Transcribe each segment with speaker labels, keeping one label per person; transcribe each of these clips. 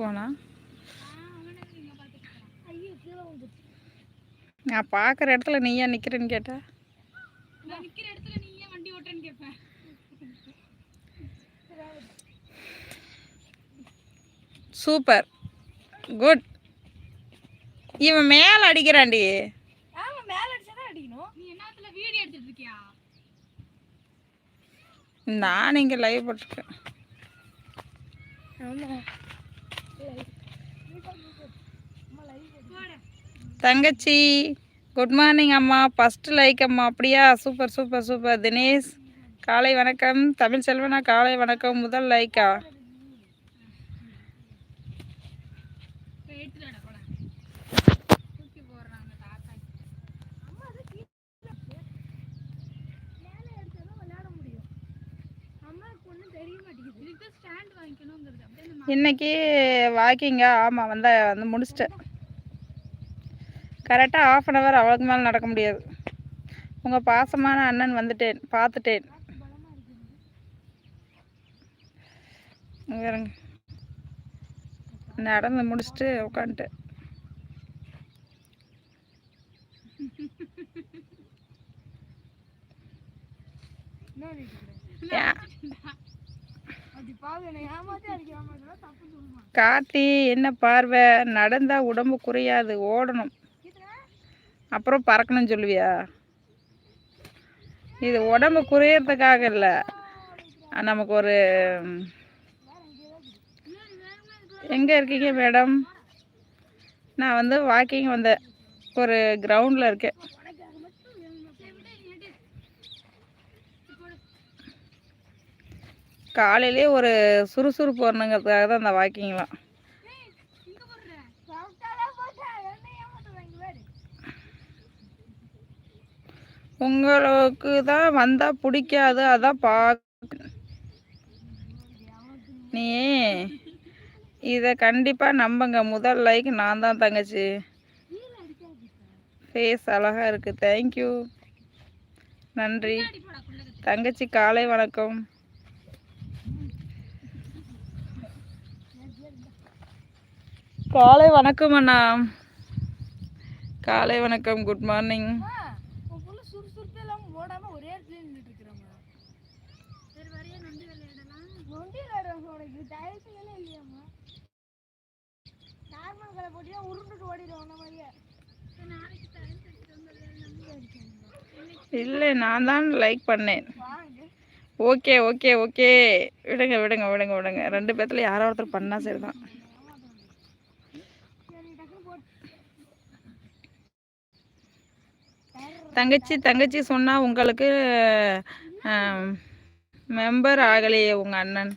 Speaker 1: போனா? நான் பார்க்குற இடத்துல நீ ஏன் நிற்கிறேன்னு கேட்டா?
Speaker 2: இடத்துல வண்டி ஓட்டுறேன்னு கேட்பேன்
Speaker 1: சூப்பர். குட் இவன் மேலே அடிக்கிறான்டி. நான் இங்கே லைவ் போட்டிருக்கேன்.
Speaker 2: ஆமா.
Speaker 1: தங்கச்சி குட் மார்னிங் அம்மா. ஃபஸ்ட்டு லைக் அம்மா. அப்படியா? சூப்பர் சூப்பர் சூப்பர் தினேஷ் காலை வணக்கம். தமிழ் செல்வனா காலை வணக்கம். முதல் லைக்கா
Speaker 2: எடுத்துடா போட தூக்கி போடுறாங்க தாத்தா அம்மா அது மேல எடுத்தாதான் விளையாட முடியும் அம்மாவுக்கு ஒன்றும் தெரிய மாட்டேங்குது இதுக்கு ஸ்டாண்ட் வாங்கிக்கணுங்கிறது அப்படியே நம்ம
Speaker 1: இன்னைக்கு வாக்கிங்கா ஆமாம் வந்த வந்து முடிச்சிட்டேன். கரெக்டாக ஆஃப் அன் ஹவர் அவளுக்கு மேலே நடக்க முடியாது. உங்கள் பாசமான அண்ணன் வந்துட்டேன் பார்த்துட்டேன். இருங்க நடந்து முடிச்சுட்டு உட்காந்துட்டேன் ஏன்?
Speaker 2: அது பாவு என்னை ஏமாத்தி அடிக்காம தப்பு சொல்லுமா
Speaker 1: கார்த்தி என்ன பார்வை? நடந்தா உடம்பு குறையாது ஓடணும். அப்புறம் பறக்கணும்னு சொல்லுவியா? இது உடம்பு குறையறதுக்காக இல்லை. நமக்கு ஒரு எங்கே இருக்கீங்க மேடம்? நான் வந்து வாக்கிங் வந்தேன். ஒரு கிரவுண்டில் இருக்கேன். காலையிலே ஒரு சுறுசுறுப்பு வரணுங்கிறதுக்காக தான் அந்த வாக்கிங்லாம் உங்களுக்கு தான் வந்தால் பிடிக்காது அதான் பா நீ இதை கண்டிப்பாக நம்புங்க. முதல் லைக் நான் தான் தங்கச்சி. ஃபேஸ் அழகாக இருக்குது தேங்க்யூ நன்றி. தங்கச்சி காலை வணக்கம் காலை வணக்கம் அண்ணா காலை வணக்கம் குட் மார்னிங்
Speaker 2: உன் புள்ள சுறுசுறுப்பே இல்லாம ஓடாம ஒரே இடத்துல நின்றுட்டு இருக்கிறாங்க சரி வரையா நொண்டி விளையாடலாம் நொண்டி விளையாடுவாங்க உனக்கு டயத்துலாம் இல்லையாம்மா நார்மல் கலை போட்டியா உருண்டுட்டு ஓடிடுவோம் அந்த மாதிரியே. நாளைக்கு டயத்து எடுத்துட்டு வந்து
Speaker 1: இல்லை நான் தான் லைக் பண்ணேன். ஓகே ஓகே ஓகே விடுங்க விடுங்க விடுங்க விடுங்க. ரெண்டு பேர்த்துல யாரோ ஒருத்தர் பண்ணா சரிதான்
Speaker 2: சரி டக்குனு போட்டு
Speaker 1: தங்கச்சி தங்கச்சி சொன்னா உங்களுக்கு மெம்பர் ஆகலையே உங்க அண்ணன்.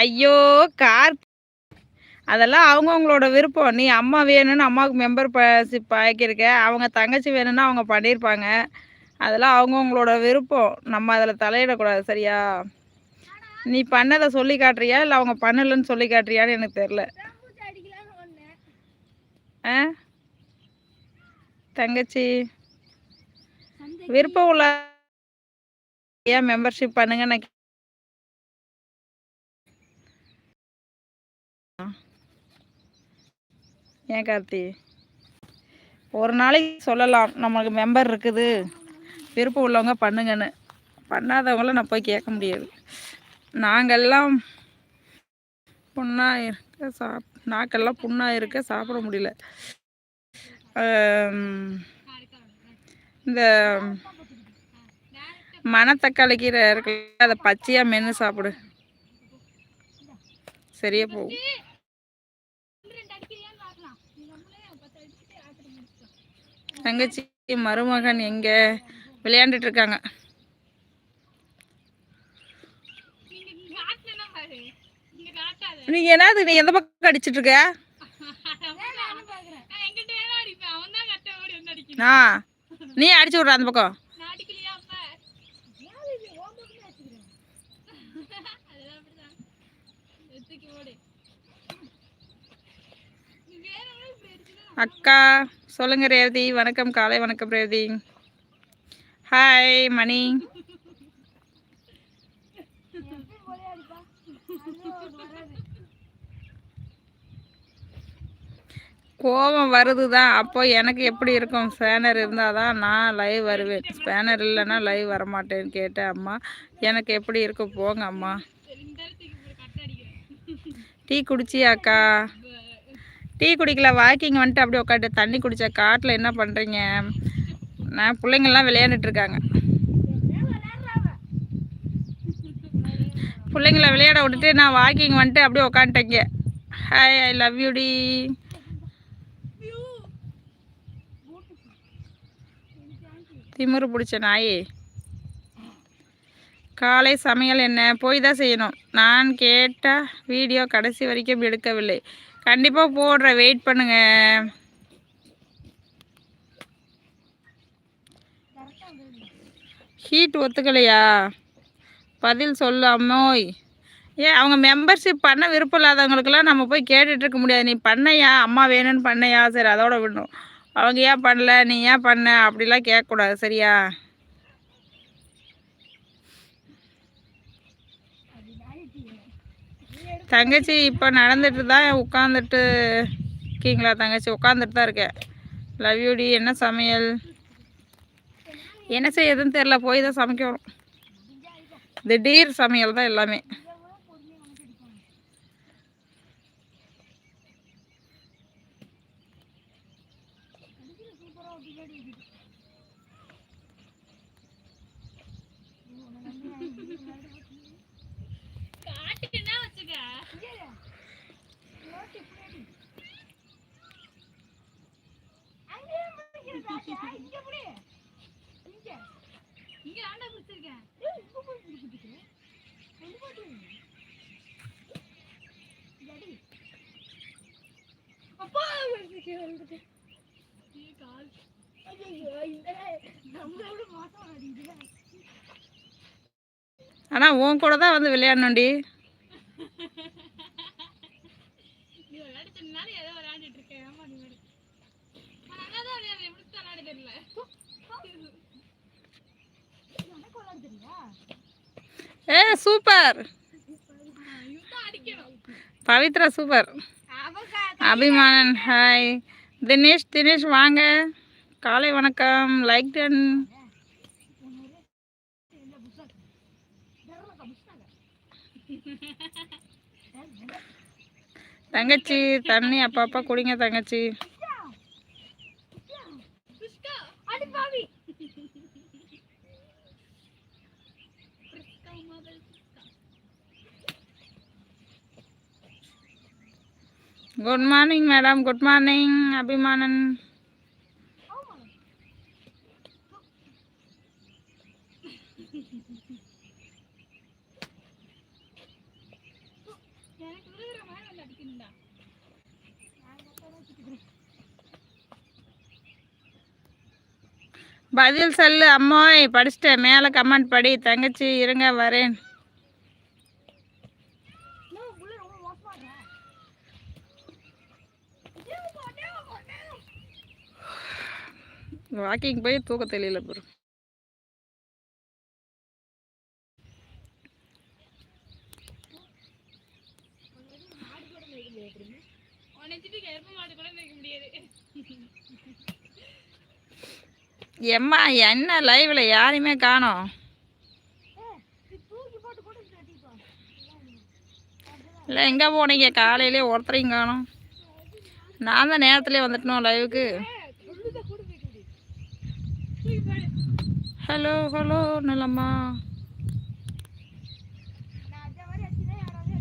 Speaker 1: ஐயோ கார் அதெல்லாம் அவங்கவுங்களோட விருப்பம். நீ அம்மா வேணும்னு அம்மாவுக்கு மெம்பர் ப ஆக்கியிருக்க. அவங்க தங்கச்சி வேணும்னா அவங்க பண்ணியிருப்பாங்க. அதெல்லாம் அவங்கவுங்களோட விருப்பம். நம்ம அதில் தலையிடக்கூடாது சரியா? நீ பண்ணதை சொல்லி காட்டுறியா? இல்லை அவங்க பண்ணலைன்னு சொல்லி காட்டுறியான்னு எனக்கு தெரில ஆ? தங்கச்சி. விருப்பம் உள்ள ஏன் மெம்பர்ஷிப் பண்ணுங்க நான் ஏன் கார்த்தி? ஒரு நாளைக்கு சொல்லலாம் நம்மளுக்கு மெம்பர் இருக்குது. விருப்பம் உள்ளவங்க பண்ணுங்கன்னு. பண்ணாதவங்கள நான் போய் கேட்க முடியாது. நாங்கெல்லாம் புண்ணாக இருக்க சாப் நாக்கெல்லாம் புண்ணாக இருக்க சாப்பிட முடியல. இந்த மணத்தக்காளி கீரை இருக்குல்ல அதை பச்சையாக மென்று சாப்பிடு. சரியா போகும் தங்கச்சி மருமகன் எங்க விளையாண்டுட்டு இருக்காங்க.
Speaker 2: நீங்க
Speaker 1: நீங்க என்னது நீ எந்த பக்கம் அடிச்சிட்டு இருக்க
Speaker 2: நானும் பாக்குறேன் நான் எங்கிட்ட ஏதோ அடிப்பேன் அவன் தான் கட்ட ஓடி வந்து அடிக்கணும்
Speaker 1: ஆ. நீ அடிச்சு விட்ற அந்த பக்கம். அக்கா சொல்லுங்க ரேவதி வணக்கம் காலை வணக்கம் ரேவதி ஹாய் மணி. கோபம் வருது தான் அப்போ எனக்கு எப்படி இருக்கும்? ஸ்பேனர் இருந்தால் தான் நான் லைவ் வருவேன். ஸ்பேனர் இல்லைன்னா லைவ் வரமாட்டேன்னு கேட்டேன் அம்மா. எனக்கு எப்படி இருக்கும் போங்க அம்மா. டீ குடிச்சியாக்கா? டீ குடிக்கல. வாக்கிங் வந்துட்டு அப்படியே உட்காந்து தண்ணி குடிச்சா காட்டில் என்ன பண்ணுறீங்க நான் பிள்ளைங்கள்லாம் விளையாண்டுட்டு இருக்காங்க. பிள்ளைங்கள விளையாட விட்டுட்டு நான் வாக்கிங் வந்துட்டு அப்படியே உட்காந்துட்டேங்க ஹாய் ஐ லவ் யூ டி திமிரு பிடிச்ச நாயே. காலை சமையல் என்ன? போய் தான் செய்யணும். நான் கேட்ட வீடியோ கடைசி வரைக்கும் எடுக்கவில்லை. கண்டிப்பாக போடுறேன் வெயிட் பண்ணுங்க. ஹீட் ஒத்துக்கலையா? பதில் சொல்லு அம்மோய். ஏன் அவங்க மெம்பர்ஷிப் பண்ண விருப்பம் இல்லாதவங்களுக்கெல்லாம் நம்ம போய் கேட்டுட்டு இருக்க முடியாது. நீ பண்ணையா? அம்மா வேணும்னு பண்ணையா? சரி அதோட விடணும். அவங்க ஏன் பண்ணல நீ ஏன் பண்ண? அப்படிலாம் கேட்கக்கூடாது சரியா? தங்கச்சி இப்போ நடந்துட்டு தான் உட்காந்துட்டு இருக்கீங்களா தங்கச்சி? உட்காந்துட்டு தான் இருக்கேன். லவ் யூடி என்ன சமையல்? என்ன செய்யதுன்னு தெரில போய் தான் சமைக்கணும். திடீர் சமையல் தான் எல்லாமே
Speaker 2: அப்பா வந்துட்டு ஐயோ இந்த நம்மளோட மோசம் அடிக்குது
Speaker 1: ஆனால் உன் கூட தான் வந்து விளையாடணும்டி. ஏ super. Pavithra super. Abhimanan hi Dinesh Dinesh வாங்க. காலை வணக்கம். லைக் டன் தங்கச்சி தண்ணி அப்பப்போ குடிங்க தங்கச்சி. Good morning madam good morning Abhimanan பதில் சொல்லு அம்மாய் படிச்சிட்டேன். மேலே கமெண்ட் படி. தங்கச்சி இருங்க வரேன்
Speaker 2: நான் உள்ள ரொம்ப மோசமா இருக்கேன் தேவப்பா தேவப்பா தேவ
Speaker 1: வாக்கிங் போய் தூக்க தெரியல ப்ரோ எம்மா என்ன லைவ்ல யாரையுமே காணோம்? இல்லை எங்கே போனீங்க? காலையிலே ஒருத்தரையும் காணும். நான் தான் நேரத்துலேயே வந்துட்டணும் லைவுக்கு
Speaker 2: உள்ளுத கூட மேய்க்க முடியாது தூக்கி போடு
Speaker 1: ஹலோ ஹலோ நிலம்மா
Speaker 2: நான் அந்த மாதிரி அடிச்சுதான் யாராவது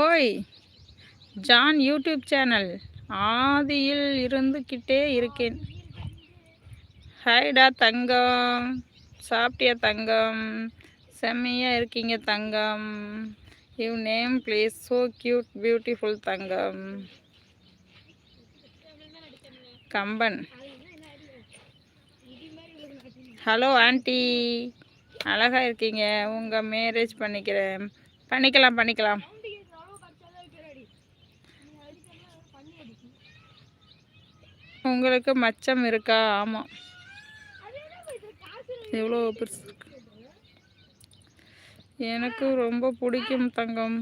Speaker 1: ஹோய் ஜான் யூடியூப் சேனல் ஆதியில் இருந்துக்கிட்டே இருக்கேன். ஹாய்டா தங்கம். சாப்பிட்டியா தங்கம்? செம்மையாக இருக்கீங்க தங்கம். You name please so cute beautiful Thangam. Kamban. Hello aunty அழகாக இருக்கீங்க. உங்கள் மேரேஜ் பண்ணிக்கிறேன். பண்ணிக்கலாம் பண்ணிக்கலாம். உங்களுக்கு மச்சம் இருக்கா? ஆமாம் எவ்வளோ பெருசு எனக்கு ரொம்ப பிடிக்கும் தங்கம்.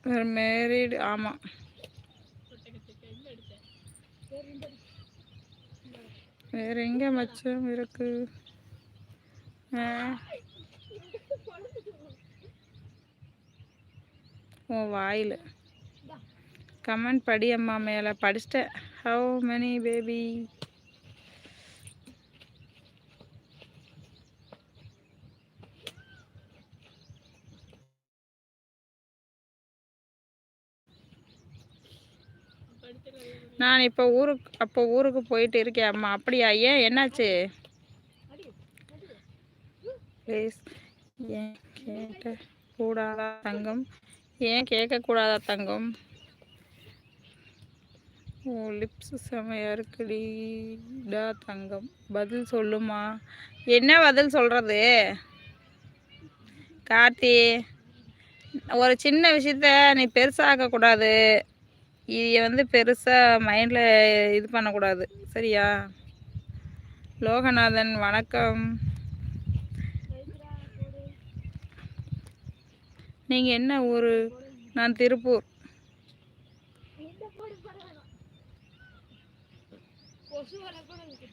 Speaker 2: இங்க
Speaker 1: மேரீடு ஆமாம் வேற எங்கே மச்சம் இருக்கு? ஆ. உன் வாயில். கமெண்ட் படி அம்மா மேலே. படிச்சிட்டேன் ஹவு மெனி பேபி நான் இப்போ ஊருக்கு அப்போ ஊருக்கு போயிட்டு இருக்கேன் அம்மா. அப்படியா? ஏன்? என்னாச்சு? ப்ளீஸ் ஏன் கேட்ட கூடாதா தங்கம்? ஏன் கேட்கக்கூடாதா தங்கம்? ஓ லிப்ஸ் செமையாக இருக்குடிடா தங்கம். பதில் சொல்லுமா? என்ன பதில் சொல்கிறது கார்த்தி ஒரு சின்ன விஷயத்த நீ பெருசாக்கக்கூடாது. இதை வந்து பெருசாக மைண்டில் இது பண்ணக்கூடாது. சரியா? லோகநாதன் வணக்கம். நீங்கள் என்ன ஊர்? நான் திருப்பூர்.
Speaker 2: கொசு வர கூட இருக்கு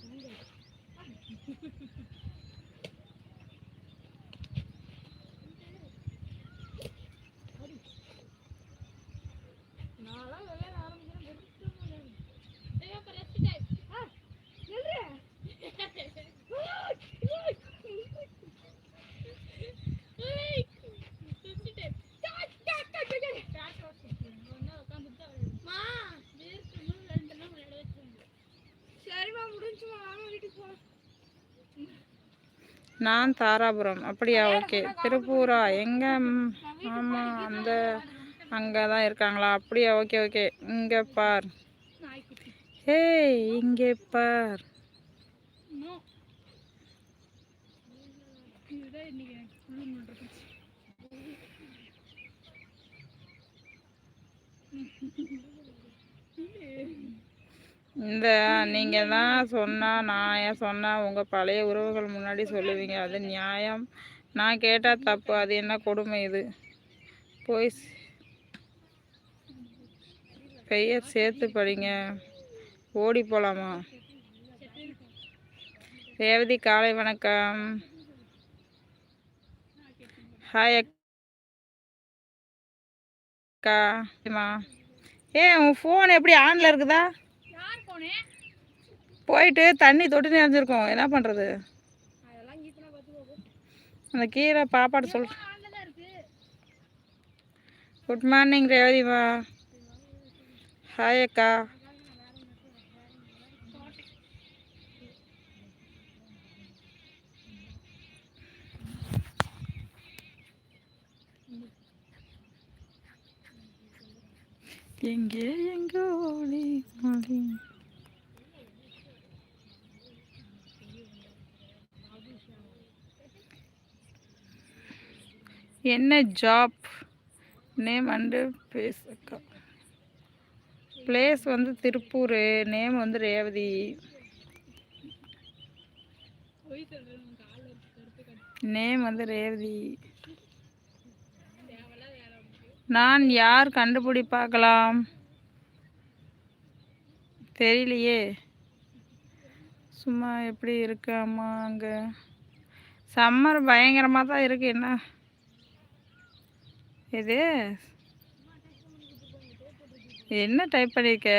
Speaker 2: நான்லாம் விளையாட ஆரம்பிக்கிறேன் சரிம்மா முடிஞ்சுமா வாங்க வீட்டுக்கு போகலாம்
Speaker 1: நான் தாராபுரம். அப்படியா? ஓகே. திருப்பூரா? எங்கே? ஆமாம் அந்த அங்கே தான் இருக்காங்களா? அப்படியா? Okay okay. இங்கே பார். ஏய் இங்கே பார்
Speaker 2: நோ இதுதான் இன்னைக்கு எனக்கு ஃபுல்லு பண்ணுறது
Speaker 1: இந்த நீங்கள் தான் சொன்னால் நான் ஏன் சொன்னால் உங்கள் பழைய உறவுகள் முன்னாடி சொல்லுவீங்க. அது நியாயம். நான் கேட்டால் தப்பு. அது என்ன கொடுமை இது? போய் பெயர் சேர்த்து படிங்க. ஓடி போகலாமா ரேவதி காலை வணக்கம். ஹாய் அக்கா. ஏ உன் ஃபோன் எப்படி ஆனில் இருக்குதா? போயிட்டு தண்ணி தொட்டு நிறைஞ்சிருக்கும் என்ன பண்ணுறது அந்த கீரை பாப்பாட்ட சொல் குட் மார்னிங் ரேவதிமா ஹாய் அக்கா. எங்கே எங்கோ என்ன ஜாப் நேம் அண்டு பேஸ் அக்கா. பிளேஸ் வந்து திருப்பூர் நேம் வந்து ரேவதி. நேம் வந்து ரேவதி. நான் யார் கண்டுபிடி பார்க்கலாம் தெரியலையே. சும்மா எப்படி இருக்கு அம்மா அங்கே? சம்மர் பயங்கரமாக தான் இருக்கு. என்ன? இது? என்ன டைப் பண்ணியிருக்க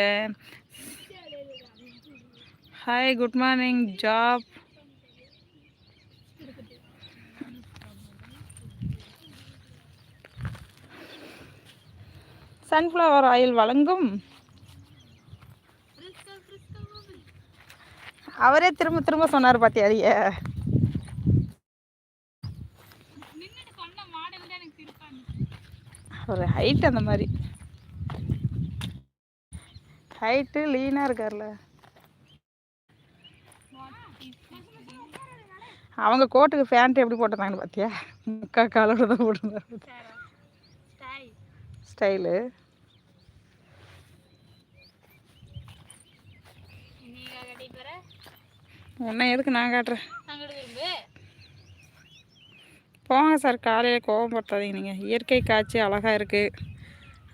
Speaker 1: hi good morning job sunflower oil வழங்கும். அவரே திரும்ப திரும்ப சொன்னார்
Speaker 2: பார்த்தியா
Speaker 1: ஒரு ஹைட் அந்த மாதிரி. ஹைட்டு லீனாக இருக்கார்ல. அவங்க கோட்டுக்கு ஃபேண்ட் எப்படி போட்டிருந்தாங்கன்னு பார்த்தியா முக்கா காலோட தான் போட்டிருந்தாங்க ஸ்டைலு உன்னை எதுக்கு நான் காட்டுறேன்? போங்க சார் காலையில் கோவப்படுத்தாதீங்க நீங்கள் இயற்கை காட்சி அழகாக இருக்குது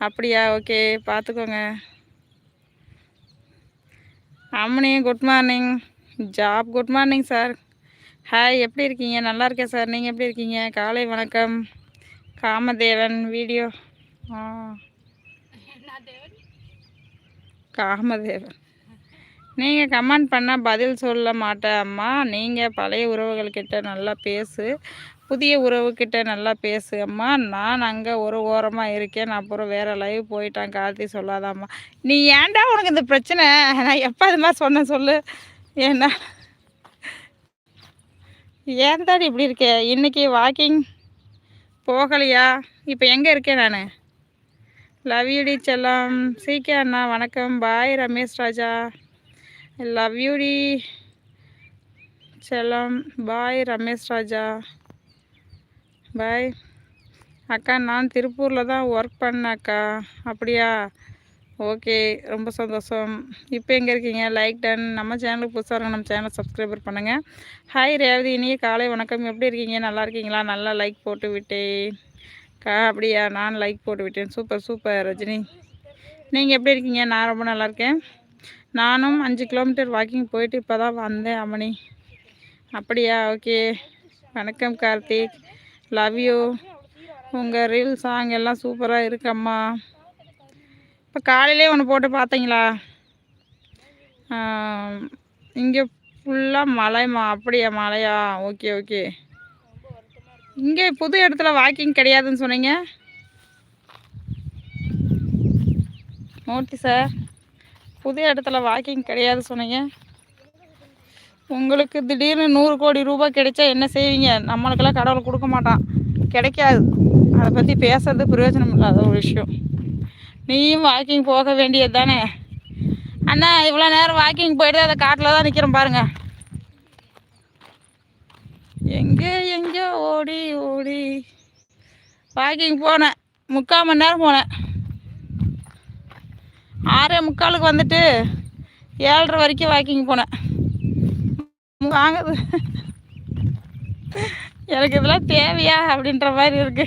Speaker 1: அப்படியா? ஓகே பார்த்துக்கோங்க அம்மனி good morning job good morning sir hi எப்படி இருக்கீங்க? நல்லா இருக்கேன் சார் நீங்கள் எப்படி இருக்கீங்க? காலை வணக்கம். காமதேவன் வீடியோ ஆ. காமதேவன். நீங்கள் கமெண்ட் பண்ணால் பதில் சொல்ல மாட்டேன் அம்மா. நீங்கள் பழைய உறவுகள்கிட்ட நல்லா பேசு. புதிய உறவுக்கிட்ட நல்லா பேசு அம்மா. நான் அங்கே ஒரு ஓரமாக இருக்கேன். அப்புறம் வேறு லைவ் போயிட்டான். கார்த்தி சொல்லாதாம்மா. நீ ஏன்டா உனக்கு இந்த பிரச்சனை? நான் எப்போ அது மாதிரி சொன்னேன் சொல்லு. ஏன்னா ஏன் தாடி இப்படி இருக்கே? இன்னைக்கு வாக்கிங் போகலையா? இப்போ எங்கே இருக்கேன் நான்? லவ் யூடி செல்லம். சீக்கே அண்ணா வணக்கம். பாய் ரமேஷ் ராஜா. லவ் யூடி செல்லம். பாய் ரமேஷ் ராஜா. பாய் அக்கா நான் திருப்பூரில் தான் ஒர்க் பண்ணேன் அக்கா. அப்படியா? ஓகே ரொம்ப சந்தோஷம். இப்போ எங்கே இருக்கீங்க? லைக் டன் நம்ம சேனலுக்கு புதுசாக இருங்க நம்ம சேனல் சப்ஸ்கிரைபர் பண்ணுங்கள் ஹாய் ரேவதி. இனிய காலை வணக்கம். எப்படி இருக்கீங்க? நல்லா இருக்கீங்களா? நல்லா லைக் போட்டு விட்டேன். கா அப்படியா? நான் லைக் போட்டு விட்டேன். Super super Rajini. நீங்கள் எப்படி இருக்கீங்க? நான் ரொம்ப நல்லா இருக்கேன். நானும் அஞ்சு கிலோமீட்டர் வாக்கிங் போயிட்டு இப்போ தான் வந்தேன் அம்மணி அப்படியா? ஓகே வணக்கம் கார்த்திக். லவ் யூ உங்கள் ரீல் சாங் எல்லாம் சூப்பராக இருக்கம்மா இப்போ காலையிலே ஒன்று போட்டு பார்த்தீங்களா இங்கே ஃபுல்லாக மலைமா அப்படியா மலையா? ஓகே ஓகே இங்கே புது இடத்துல வாக்கிங் கிடையாதுன்னு சொன்னீங்க? மூர்த்தி சார் புது இடத்துல வாக்கிங் கிடையாது சொன்னீங்க? உங்களுக்கு திடீர்னு நூறு கோடி ரூபாய் கிடைச்சா என்ன செய்வீங்க? நம்மளுக்கெல்லாம் கடவுள் கொடுக்க மாட்டான். கிடைக்காது. அதை பற்றி பேசுறது பிரயோஜனம் இல்லாத ஒரு விஷயம். நீயும் வாக்கிங் போக வேண்டியது தானே? அண்ணா இவ்வளோ நேரம் வாக்கிங் போயிட்டு அதை காட்டில் தான் நிற்கிறேன் பாருங்க. எங்கே எங்கே ஓடி ஓடி. வாக்கிங் போனேன். முக்கால் மணி நேரம் போனேன். ஆறே முக்காலுக்கு வந்துட்டு ஏழரை வரைக்கும் வாக்கிங் போனேன். வாங்குது எனக்கு இதெல்லாம் தேவையா அப்படின்ற மாதிரி இருக்கு.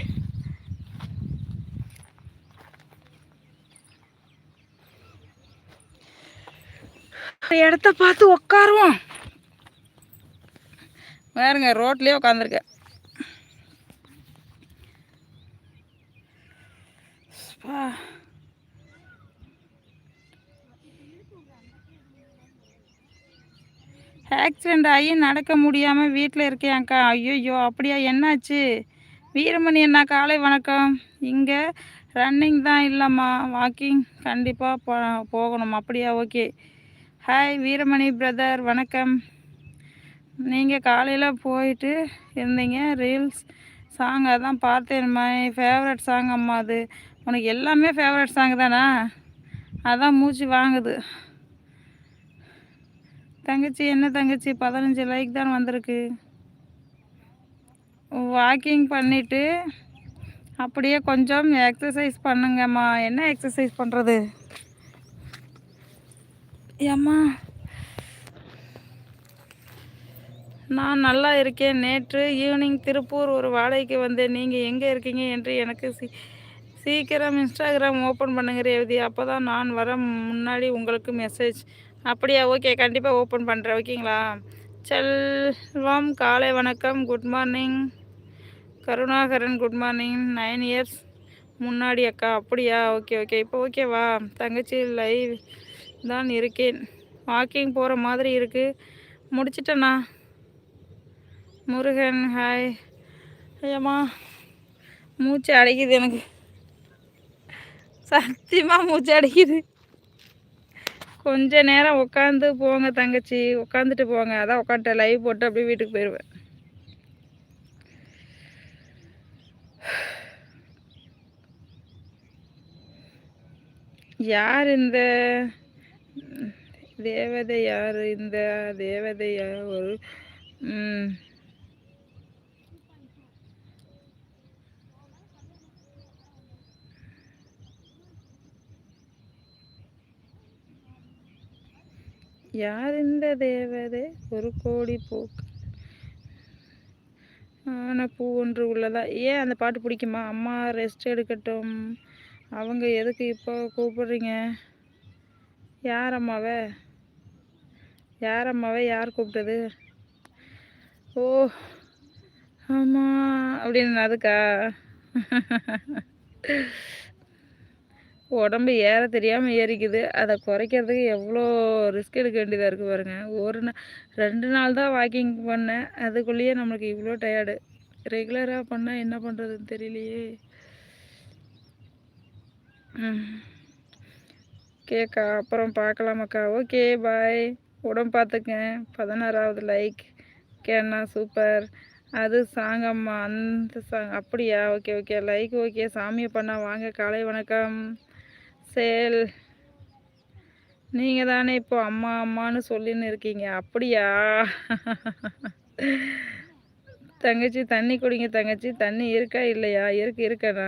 Speaker 1: இடத்த பார்த்து உட்காருவோம் வேறுங்க ரோட்லயே உட்காந்துருக்கேன் ஆக்சிடெண்ட் ஆகி நடக்க முடியாமல் வீட்டில் இருக்கேன்க்கா. ஐயோ அப்படியா? என்னாச்சு? வீரமணி அண்ணா காலை வணக்கம். இங்கே ரன்னிங் தான் இல்லைம்மா. வாக்கிங் கண்டிப்பாக போ போகணும். அப்படியா? ஓகே ஹாய் வீரமணி பிரதர் வணக்கம். நீங்கள் காலையில் போயிட்டு இருந்தீங்க. ரீல்ஸ் சாங் அதான் பார்த்தேன். மை ஃபேவரட் சாங் அம்மா அது. உனக்கு எல்லாமே ஃபேவரட் சாங் தானா? அதான் மூச்சு வாங்குது. தங்கச்சி என்ன தங்கச்சி? பதினஞ்சு லைக் தான் வந்திருக்கு. வாக்கிங் பண்ணிவிட்டு அப்படியே கொஞ்சம் எக்ஸசைஸ் பண்ணுங்கம்மா. என்ன எக்ஸசைஸ் பண்ணுறது ஏம்மா நான் நல்லா இருக்கேன். நேற்று ஈவினிங் திருப்பூர் ஒரு வாடகைக்கு வந்தேன். நீங்கள் எங்கே இருக்கீங்க என்று எனக்கு சீ சீக்கிரம் இன்ஸ்டாகிராம் ஓப்பன் பண்ணுங்க ரேவதி. அப்போ தான் நான் வர முன்னாடி உங்களுக்கு மெசேஜ் அப்படியா? ஓகே கண்டிப்பாக ஓப்பன் பண்ணுறேன் ஓகேங்களா செல்வம் காலை வணக்கம் good morning Karunakaran good morning nine years முன்னாடி அக்கா. அப்படியா? ஓகே ஓகே இப்போ ஓகேவா தங்கச்சி லைவ் தான் இருக்கேன். வாக்கிங் போகிற மாதிரி இருக்குது முடிச்சிட்டேண்ணா முருகன் ஹாய் ஐயம்மா மூச்சு அடைக்குது எனக்கு. சத்தியமாக மூச்சு அடைக்குது. கொஞ்ச நேரம் உட்காந்து போங்க தங்கச்சி. உட்காந்துட்டு போங்க. அதான் உட்காந்துட்டு லைவ் போட்டு அப்படியே வீட்டுக்கு போயிடுவேன் யார் இந்த? தேவதை யார் இந்த? தேவதை ஒரு ம், யார் இந்த தேவதை ஒரு கோடி பூக்கு ஆனால் பூ ஒன்று உள்ளதா? ஏன் அந்த பாட்டு பிடிக்குமா? அம்மா ரெஸ்ட் எடுக்கட்டும். அவங்க எதுக்கு இப்போ கூப்பிடுறீங்க? யார் அம்மாவை யார் அம்மாவை யார் கூப்பிட்டது? ஓ ஆமாம் அப்படின்னு அதுக்கா உடம்பு ஏற தெரியாமல் ஏறிக்குது. அதை குறைக்கிறதுக்கு எவ்வளோ ரிஸ்க் எடுக்க வேண்டியதாக இருக்குது பாருங்கள் ஒரு நாள் ரெண்டு நாள் தான் வாக்கிங் பண்ணேன். அதுக்குள்ளேயே நம்மளுக்கு இவ்வளோ டயர்டு ரெகுலராக பண்ணால் என்ன பண்ணுறதுன்னு தெரியலையே. கேக்கா அப்புறம் பார்க்கலாமாக்கா ஓகே பாய் உடம்பு பார்த்துக்கேன் பதினாறாவது லைக் கேண்ணா சூப்பர் அது சாங்கம்மா அந்த சாங் அப்படியா? ஓகே ஓகே லைக் ஓகே சாமியை பண்ணா வாங்க. காலை வணக்கம். சேல். நீங்கள் தானே இப்போ அம்மா அம்மான்னு சொல்லின்னு இருக்கீங்க. அப்படியா? தங்கச்சி தண்ணி குடிங்க தங்கச்சி. தண்ணி இருக்கா இல்லையா? இருக்கு இருக்கண்ணா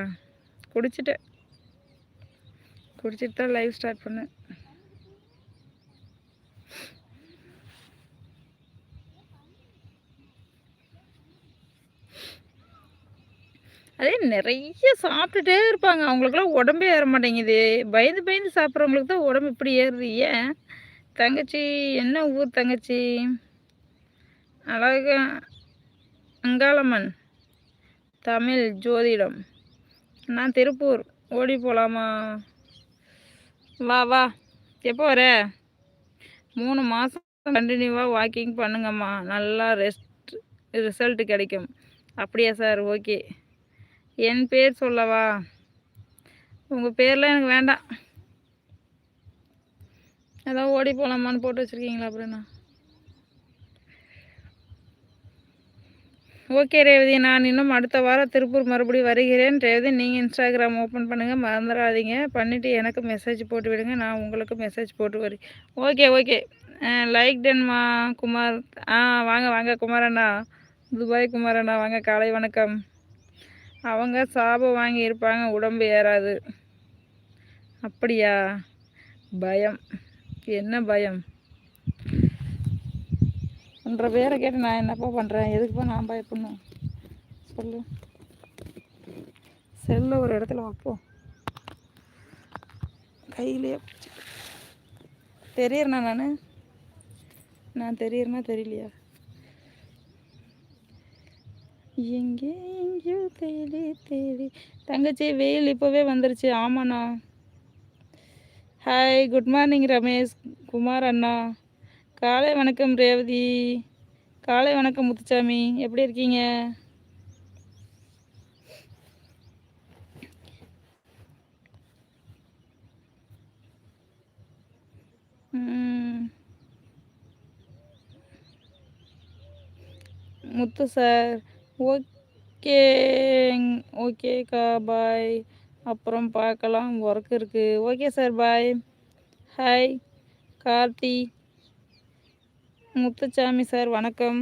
Speaker 1: குடிச்சிட்டேன். குடிச்சிட்டு தான் லைவ் ஸ்டார்ட் பண்ணேன். அதே நிறைய சாப்பிட்டுட்டே இருப்பாங்க. அவங்களுக்குலாம் உடம்பே ஏற மாட்டேங்குது. பயந்து பயந்து சாப்பிட்றவங்களுக்கு தான் உடம்பு இப்படி ஏறுது. ஏன்? தங்கச்சி என்ன ஊர் தங்கச்சி? அழகா அங்காளம்மன். தமிழ் ஜோதிடம். நான் திருப்பூர். ஓடி போகலாமா வா வா. எப்போ வர? மூணு மாதம் கண்டினியூவாக வாக்கிங் பண்ணுங்கம்மா. நல்லா ரெஸ்ட் ரிசல்ட் கிடைக்கும். அப்படியா சார் ஓகே என் பேர் சொல்லவா? உங்கள் பேர்லாம் எனக்கு வேண்டாம். ஏதாவது ஓடி போகலாமான்னு போட்டு வச்சுருக்கீங்களா அப்படின்னா ஓகே ரேவதி நான் இன்னும் அடுத்த வாரம் திருப்பூர் மறுபடியும் வருகிறேன். ரேவதி நீங்கள் இன்ஸ்டாகிராம் ஓப்பன் பண்ணுங்கள் மறந்துடாதீங்க. பண்ணிவிட்டு எனக்கு மெசேஜ் போட்டு விடுங்க நான் உங்களுக்கு மெசேஜ் போட்டு வரேன். Okay okay. லைக் டென்மா குமார் ஆ வாங்க வாங்க குமாரண்ணா துபாய் குமாரண்ணா வாங்க காலை வணக்கம். அவங்க சாபம் வாங்கி இருப்பாங்க உடம்பு ஏறாது. அப்படியா? பயம். என்ன பயம்? என்ற பேரை கேட்டு நான் என்னப்பா பண்ணுறேன் எதுக்குப்பா நான் பயப்படணும்? சொல்லு. செல்ல ஒரு இடத்துல வைப்போம் கையிலே தெரியறேண்ணா நான்? நான் தெரியறேனா தெரியலையா? எங்கே எங்கேயோ தேடி தேடி? தங்கச்சி வெயில் இப்போவே வந்துருச்சு. ஆமாண்ணா. Hi good morning Ramesh. Kumar அண்ணா. காலை வணக்கம் ரேவதி. காலை வணக்கம் முத்துச்சாமி. எப்படி இருக்கீங்க? முத்து சார். ஓகே ஓகேக்கா பாய் அப்புறம் பார்க்கலாம். ஒர்க் இருக்குது okay sir bye hi Karthi. Muthusamy sir வணக்கம்.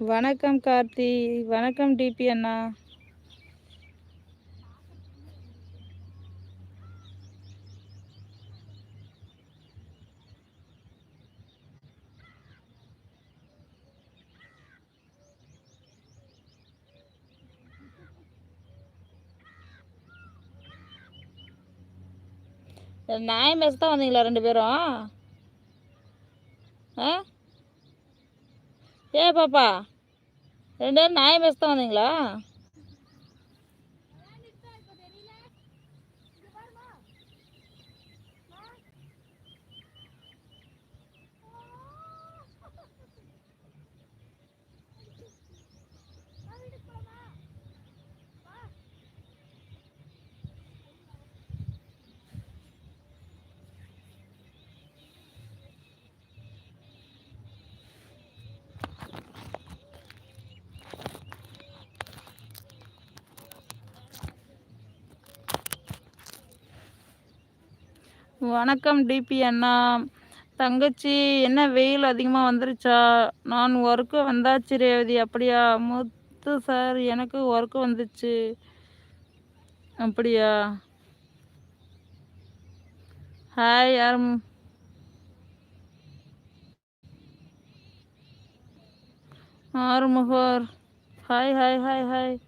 Speaker 1: வணக்கம் கார்த்தி. வணக்கம் டிபி அண்ணா. நியாயம் பேச தான் வந்தீங்களா ரெண்டு பேரும்? ஆ? ஏ பாப்பா ரெண்டு பேரும் நியாயம் பேச தான் வந்தீங்களா? வணக்கம் டிபி அண்ணா. தங்கச்சி என்ன வெயில் அதிகமாக வந்துருச்சா? நான் ஒர்க்கு வந்தாச்சு ரேவதி அப்படியா? முத்து சார் எனக்கு ஒர்க்கு வந்துச்சு. அப்படியா? ஹாய் யார் Arumugar. Hi hi hi hi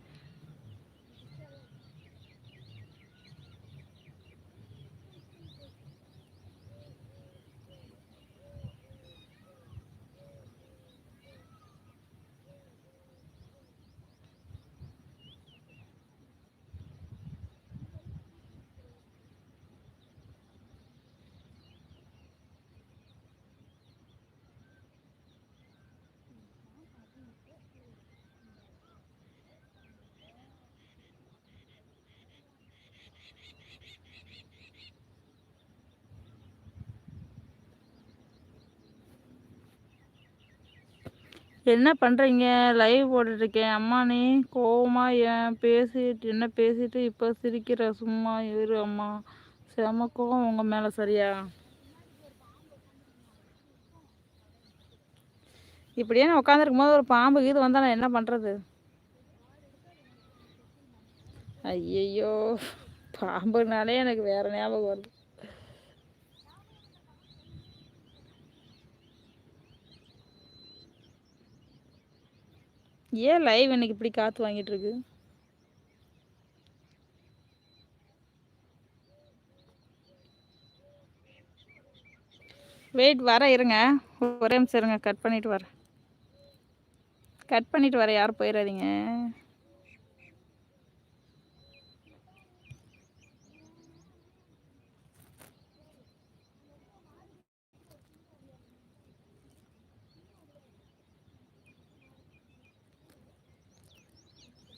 Speaker 1: என்ன பண்ணுறீங்க லைவ் போட்டுட்ருக்கேன் அம்மா நீ கோவமாக ஏன் பேசிட்டு என்ன பேசிட்டு இப்போ சிரிக்கிற? சும்மா இரு அம்மா. செம கோவம் உங்கள் மேலே சரியா? இப்படியே நான் உட்காந்துருக்கும் போது ஒரு பாம்பு கீது வந்தால் நான் என்ன பண்ணுறது ஐயையோ பாம்புனாலே எனக்கு வேறு ஞாபகம் வருது. ஏன் லைவ் இன்னைக்கு இப்படி காற்று வாங்கிட்டு இருக்கு? வெயிட் வர இருங்க. ஒரே நிமிஷம் இருங்க. கட் பண்ணிட்டு வரேன் கட் பண்ணிட்டு வரேன் யாரும் போயிடாதீங்க